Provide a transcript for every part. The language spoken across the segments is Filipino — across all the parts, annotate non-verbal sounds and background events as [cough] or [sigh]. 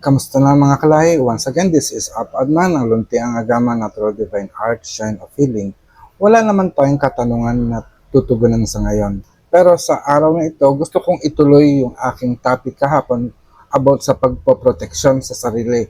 Kamusta na mga kalahi? Once again, this is Up Adnan, ang luntiang agama natural divine art, shine of healing. Wala naman tayong katanungan na tutugunan sa ngayon. Pero sa araw na ito, gusto kong ituloy yung aking topic kahapon about sa pagpoproteksyon sa sarili.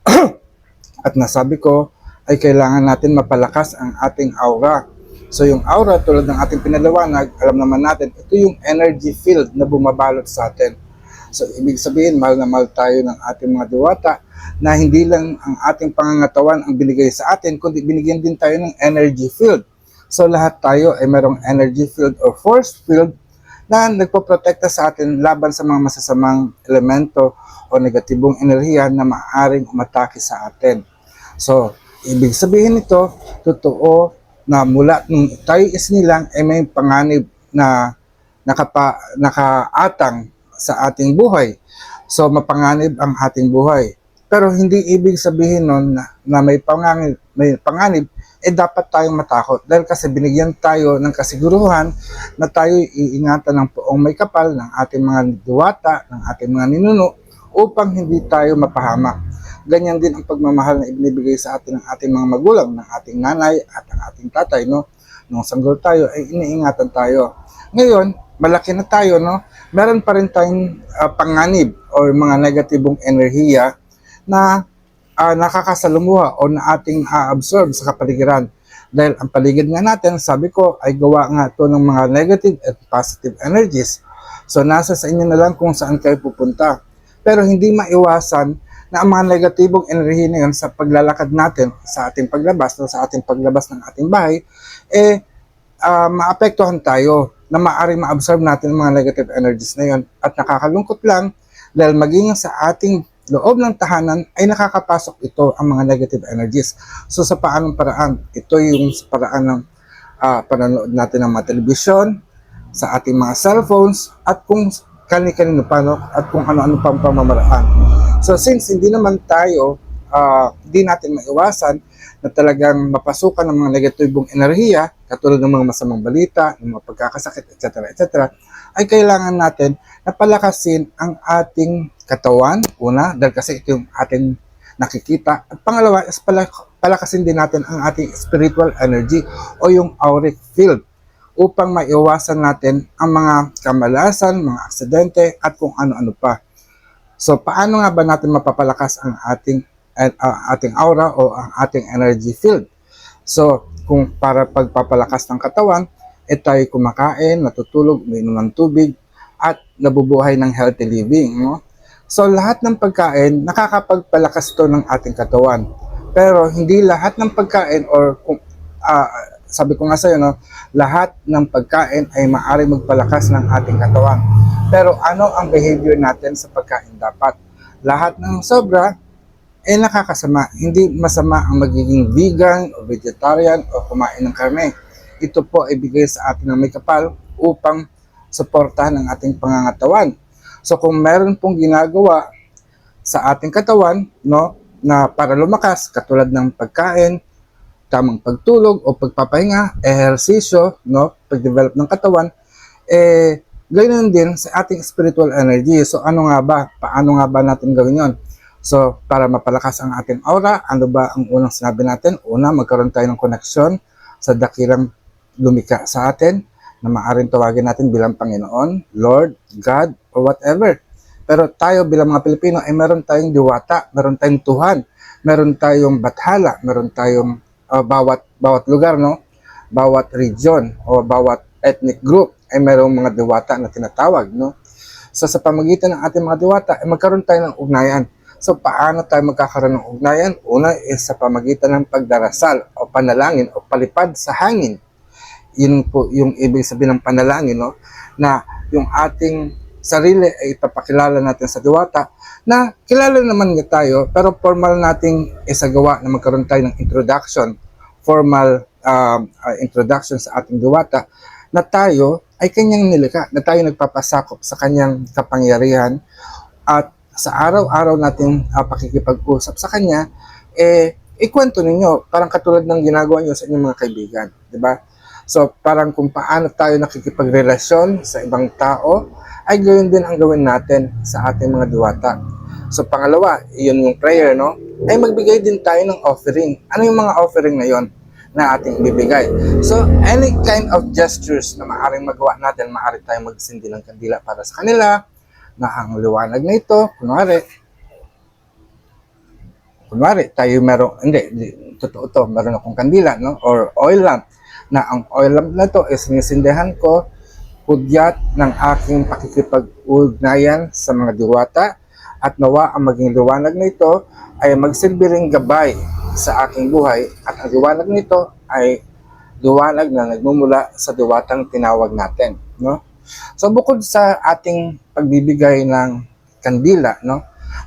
[clears throat] At nasabi ko, ay kailangan natin mapalakas ang ating aura. So yung aura, tulad ng ating pinaliwanag, alam naman natin, ito yung energy field na bumabalot sa atin. So, ibig sabihin, mahal na mahal tayo ng ating mga diwata na hindi lang ang ating pangangatawan ang binigay sa atin, kundi binigyan din tayo ng energy field. So, lahat tayo ay mayroong energy field or force field na nagpoprotekta sa atin laban sa mga masasamang elemento o negatibong enerhiya na maaaring umatake sa atin. So, ibig sabihin nito, totoo na mula nung tayo isinilang ay may panganib na nakapa, nakaatang sa ating buhay. So, mapanganib ang ating buhay. Pero hindi ibig sabihin nun na, na may panganib, may panganib, eh dapat tayong matakot. Dahil kasi binigyan tayo ng kasiguruhan na tayo iingatan ng poong may kapal ng ating mga diwata, ng ating mga ninuno, upang hindi tayo mapahamak. Ganyan din ang pagmamahal na ibinibigay sa atin ng ating mga magulang, ng ating nanay at ng ating tatay, no? Nung sanggol tayo, ay iniingatan tayo. Ngayon, malaki na tayo, no? Meron pa rin tayong ah, panganib o mga negatibong enerhiya na ah, nakakasalumuha o na ating a-absorb sa kapaligiran. Dahil ang paligid nga natin, sabi ko, ay gawa nga ito ng mga negative at positive energies. So, nasa sa inyo na lang kung saan kayo pupunta. Pero hindi maiwasan na ang mga negatibong enerhiya na yun sa paglalakad natin sa ating paglabas o sa ating paglabas ng ating bahay, eh, ah, maapektuhan tayo na maaari ma-absorb natin ang mga negative energies na yun. At nakakalungkot lang dahil maging sa ating loob ng tahanan ay nakakapasok ito ang mga negative energies. So sa paanong paraan? Ito yung paraan ng ah, panonood natin ng mga telebisyon, sa ating mga cellphones, at kung kani-kanino pa, at kung ano-ano pang pamamaraan. So since hindi naman tayo, ah, hindi natin maiwasan na talagang mapasukan ng mga negatibong enerhiya, katulad ng mga masamang balita, ng mga pagkakasakit, etc., etc., ay kailangan natin na palakasin ang ating katawan, una, dahil kasi ito yung ating nakikita. At pangalawa, is pala- palakasin din natin ang ating spiritual energy o yung auric field upang maiwasan natin ang mga kamalasan, mga aksidente, at kung ano-ano pa. So, paano nga ba natin mapapalakas ang ating uh, ating aura o ang ating energy field? So, kung para pagpapalakas ng katawan, eh tayo kumakain, natutulog, uminom ng tubig, at nabubuhay ng healthy living. No? So, lahat ng pagkain, nakakapagpalakas to ng ating katawan. Pero, hindi lahat ng pagkain or kung, ah, sabi ko nga sa'yo, no, lahat ng pagkain ay maaari magpalakas ng ating katawan. Pero ano ang behavior natin sa pagkain dapat? Lahat ng sobra, eh nakakasama. Hindi masama ang magiging vegan o vegetarian o kumain ng karne. Ito po ay bigay sa atin ng may kapal upang suportahan ang ating pangangatawan. So kung meron pong ginagawa sa ating katawan, no, na para lumakas, katulad ng pagkain, tamang pagtulog o pagpapahinga, ehersisyo, no, pag-develop ng katawan, eh, ganoon din sa ating spiritual energy. So, ano nga ba? Paano nga ba natin gawin yon? So, para mapalakas ang ating aura, ano ba ang unang sinabi natin? Una, magkaroon tayo ng koneksyon sa dakilang lumika sa atin na maaaring tawagin natin bilang Panginoon, Lord, God, or whatever. Pero tayo bilang mga Pilipino ay meron tayong diwata, meron tayong Tuhan, meron tayong bathala, meron tayong uh, bawat bawat lugar no bawat region o bawat ethnic group ay mayroong mga diwata na tinatawag no so sa pamagitan ng ating mga diwata ay magkaroon tayo ng ugnayan so paano tayo magkakaroon ng ugnayan? Una is sa pamagitan ng pagdarasal o panalangin o palipad sa hangin. Yun po yung ibig sabihin ng panalangin no? Na yung ating sarili ay ipapakilala natin sa diwata na kilala naman nga tayo pero formal nating isagawa na magkaroon tayo ng introduction formal um, uh, introduction sa ating diwata na tayo ay kanyang nilika na tayo nagpapasakop sa kanyang kapangyarihan at sa araw-araw nating uh, pakikipag-usap sa kanya eh ikwento ninyo parang katulad ng ginagawa niyo sa inyong mga kaibigan di ba so parang kung paano tayo nakikipagrelasyon sa ibang tao ay gayon din ang gawin natin sa ating mga diwata. So pangalawa, yun yung prayer, no? Ay magbigay din tayo ng offering. Ano yung mga offering na yon na ating bibigay? So any kind of gestures na maaaring magawa natin, maaari tayong magsindi ng kandila para sa kanila, na ang liwanag na ito, kunwari, kunwari, tayo meron, hindi, hindi, totoo to, meron akong kandila, no? Or oil lamp, na ang oil lamp na to is ko, hudyat ng aking pakikipag-ugnayan sa mga diwata, at nawa ang maging liwanag nito ay magsilbi gabay sa aking buhay, at ang liwanag nito ay liwanag na nagmumula sa diwatang tinawag natin, no? So bukod sa ating pagbibigay ng kandila, no?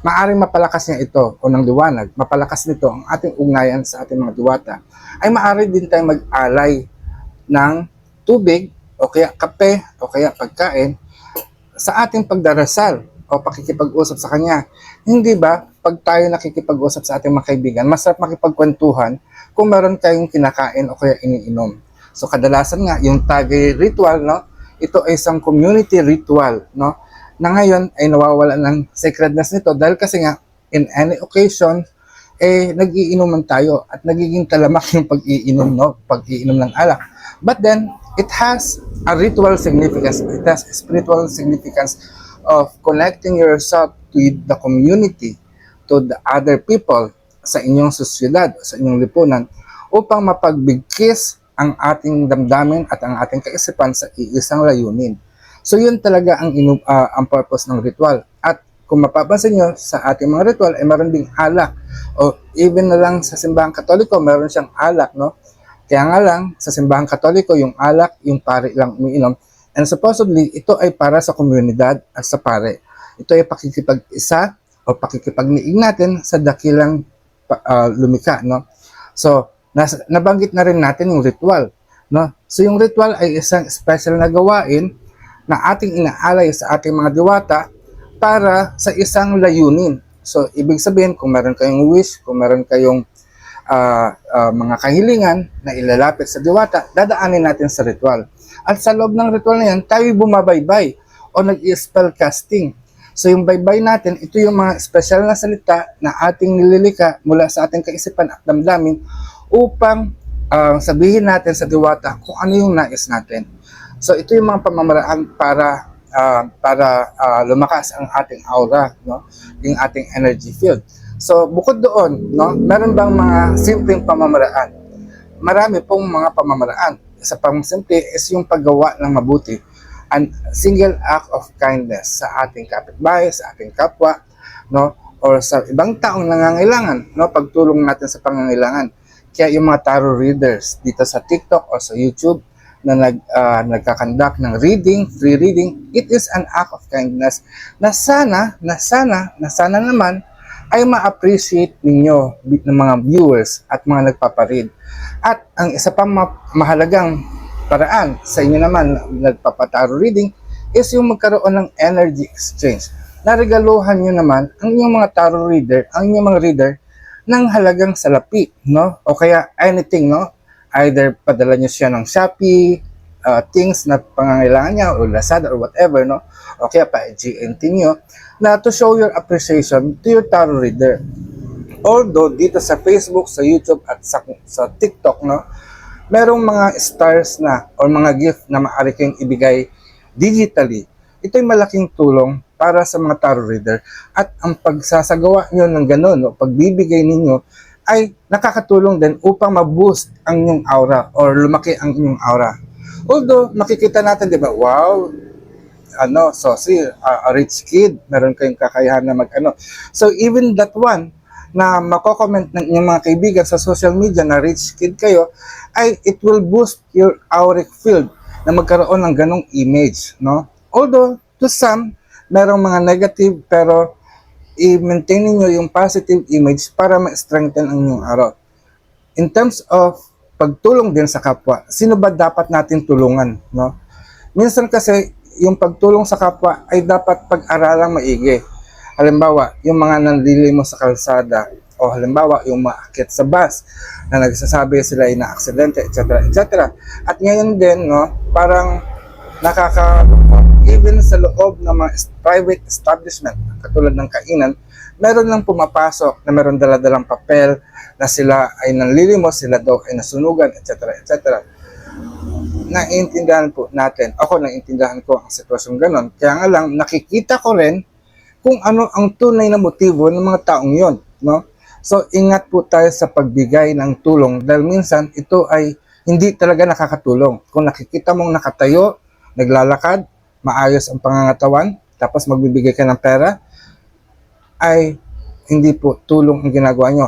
Maaring mapalakas niya ito o ng liwanag, mapalakas nito ang ating ugnayan sa ating mga diwata, ay maaari din tayong mag-alay ng tubig o kaya kape o kaya pagkain sa ating pagdarasal o pakikipag-usap sa Kanya. Hindi ba, pag tayo nakikipag-usap sa ating mga kaibigan, masarap makipagkwentuhan kung meron kayong kinakain o kaya iniinom. So kadalasan nga, yung tagay ritual, no? Ito ay isang community ritual, no? Na ngayon ay nawawala ng sacredness nito dahil kasi nga, in any occasion, eh, nagiinuman tayo at nagiging talamak yung pag-iinom, no? Pag-iinom ng alak. But then, it has a ritual significance. It has a spiritual significance of connecting yourself to the community, to the other people sa inyong sosyedad, sa inyong lipunan, upang mapagbigkis ang ating damdamin at ang ating kaisipan sa iisang layunin. So yun talaga ang, inu- ah, ang purpose ng ritual. At kung mapapansin nyo, sa ating mga ritual ay meron ding alak. O even na lang sa simbahang katoliko, meron siyang alak, no? Kaya nga lang, sa simbahang katoliko, yung alak, yung pare lang umiinom. And supposedly, ito ay para sa komunidad at sa pare. Ito ay pakikipag-isa o pakikipagniig natin sa dakilang ah, lumika, no? So, nas- nabanggit na rin natin yung ritual, no? So, yung ritual ay isang special na gawain na ating inaalay sa ating mga diwata para sa isang layunin. So, ibig sabihin, kung meron kayong wish, kung meron kayong ah, ah, mga kahilingan na ilalapit sa diwata, dadaanin natin sa ritual. At sa loob ng ritual na yan, tayo bumabaybay o nag-spell casting. So yung baybay natin, ito yung mga special na salita na ating nililika mula sa ating kaisipan at damdamin upang ah, sabihin natin sa diwata kung ano yung nais natin. So ito yung mga pamamaraan para ah, para ah, lumakas ang ating aura, no? Yung ating energy field. So bukod doon, no, meron bang mga simpleng pamamaraan? Marami pong mga pamamaraan. Isa pang simple is yung paggawa ng mabuti. An single act of kindness sa ating kapitbahay, sa ating kapwa, no? Or sa ibang taong nangangailangan, no? Pagtulong natin sa pangangailangan. Kaya yung mga tarot readers dito sa TikTok o sa YouTube na nag, ah, nagkakandak ng reading, free reading, it is an act of kindness na sana, na sana, na sana naman ay ma-appreciate ninyo ng mga viewers at mga nagpaparid. At ang isa pang ma- mahalagang paraan sa inyo naman na nagpapataro reading is yung magkaroon ng energy exchange. Naregaluhan nyo naman ang inyong mga tarot reader, ang inyong mga reader ng halagang salapi, no? O kaya anything, no? Either padala nyo siya ng Shopee, uh, things na pangangailangan niya or Lazada or whatever, no? O kaya pa GNT nyo na to show your appreciation to your tarot reader. Although dito sa Facebook, sa YouTube at sa, sa TikTok, no, merong mga stars na or mga gift na maaari kayong ibigay digitally. Ito'y malaking tulong para sa mga tarot reader at ang pagsasagawa nyo ng ganun, no, pagbibigay ninyo ay nakakatulong din upang ma-boost ang inyong aura or lumaki ang inyong aura. Although, makikita natin, di ba, wow, ano, so si a, a rich kid, meron kayong kakayahan na mag-ano. So even that one na mako-comment ng inyong mga kaibigan sa social media na rich kid kayo, ay it will boost your auric field na magkaroon ng ganong image, no? Although to some, merong mga negative pero i-maintain niyo yung positive image para ma-strengthen ang inyong araw. In terms of pagtulong din sa kapwa, sino ba dapat natin tulungan, no? Minsan kasi yung pagtulong sa kapwa ay dapat pag-aralang maigi. Halimbawa, yung mga nanlilimo sa kalsada o halimbawa yung maakit sa bus na nagsasabi sila ay na-aksidente, etc. etc. At ngayon din, no, parang nakaka even sa loob ng mga private establishment katulad ng kainan meron lang pumapasok na meron daladalang papel na sila ay nanlilimos, sila daw ay nasunugan, etc. etc. Naiintindihan po natin. Ako naiintindihan ko ang sitwasyong ganon. Kaya nga lang, nakikita ko rin kung ano ang tunay na motibo ng mga taong yon, no? So, ingat po tayo sa pagbigay ng tulong dahil minsan ito ay hindi talaga nakakatulong. Kung nakikita mong nakatayo, naglalakad, maayos ang pangangatawan, tapos magbibigay ka ng pera, ay hindi po tulong ang ginagawa nyo.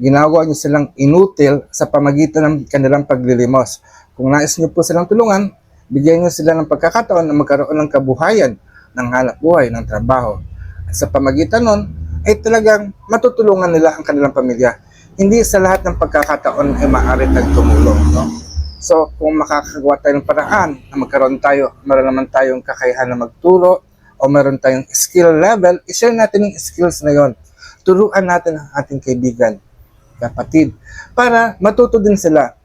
Ginagawa nyo silang inutil sa pamagitan ng kanilang paglilimos. Kung nais nyo po silang tulungan, bigyan nyo sila ng pagkakataon na magkaroon ng kabuhayan, ng hanap buhay, ng trabaho. At sa pamagitan nun, ay talagang matutulungan nila ang kanilang pamilya. Hindi sa lahat ng pagkakataon ay maaari tayong tumulong. No? So, kung makakagawa tayo ng paraan na magkaroon tayo, meron naman tayong kakayahan na magturo o meron tayong skill level, ishare natin yung skills na yon. Turuan natin ang ating kaibigan, kapatid, para matuto din sila.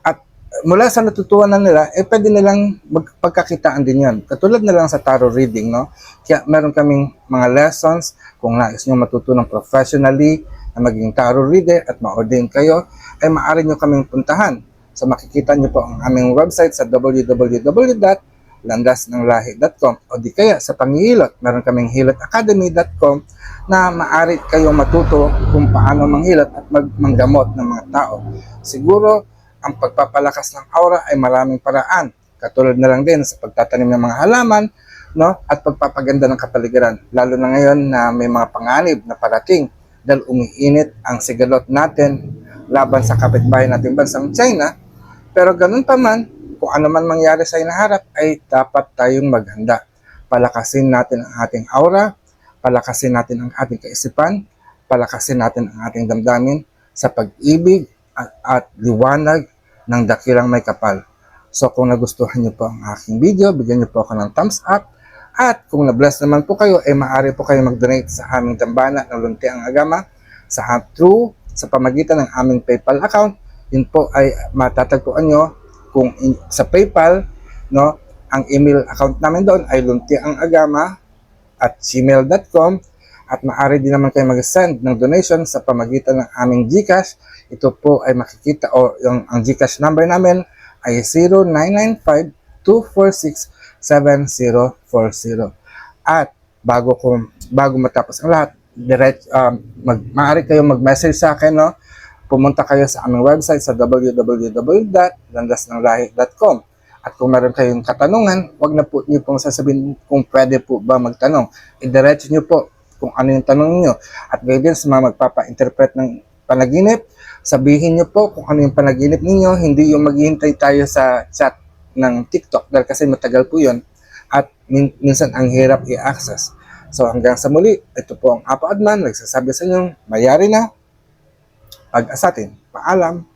At mula sa natutunan nila, eh pwede nilang magpagkakitaan din yan. Katulad na lang sa tarot reading, no? Kaya meron kaming mga lessons kung nais nyo matutunan professionally na maging tarot reader at ma-ordain kayo, ay maaari nyo kaming puntahan. So makikita nyo po ang aming website sa www.landasnanglahi.com o di kaya sa panghihilot, meron kaming hilotacademy.com na maaari kayong matuto kung paano manghilot at mag manggamot ng mga tao. Siguro, ang pagpapalakas ng aura ay maraming paraan. Katulad na lang din sa pagtatanim ng mga halaman, no? At pagpapaganda ng kapaligiran. Lalo na ngayon na may mga panganib na parating dahil umiinit ang sigalot natin laban sa kapitbahay nating bansang China. Pero ganun pa man, kung ano man mangyari sa inaharap, ay dapat tayong maghanda. Palakasin natin ang ating aura, palakasin natin ang ating kaisipan, palakasin natin ang ating damdamin sa pag-ibig at, at liwanag ng dakilang may kapal. So kung nagustuhan niyo po ang aking video, bigyan niyo po ako ng thumbs up. At kung na-bless naman po kayo, ay maaari po kayo mag-donate sa aming dambana ng Lunti ang Agama sa through sa pamagitan ng aming PayPal account. Yun po ay matatagpuan nyo kung in- sa PayPal, no, ang email account namin doon ay luntiangagama at gmail.com at maaari din naman kayo mag-send ng donation sa pamagitan ng aming GCash. Ito po ay makikita o yung ang GCash number namin ay 0995-246-7040. At bago ko bago matapos ang lahat, direct um, mag maaari kayo mag-message sa akin no. Pumunta kayo sa aming website sa www.landasnanglahi.com. At kung meron kayong katanungan, wag na po niyo pong sasabihin kung pwede po ba magtanong. I-direct niyo po kung ano yung tanong niyo. At gayon din sa mga magpapa-interpret ng panaginip, sabihin niyo po kung ano yung panaginip ninyo, hindi yung maghihintay tayo sa chat ng TikTok dahil kasi matagal po yun at min- minsan ang hirap i-access. So hanggang sa muli, ito po ang Apo Adman, nagsasabi sa inyo, mayari na, pag-asatin, paalam.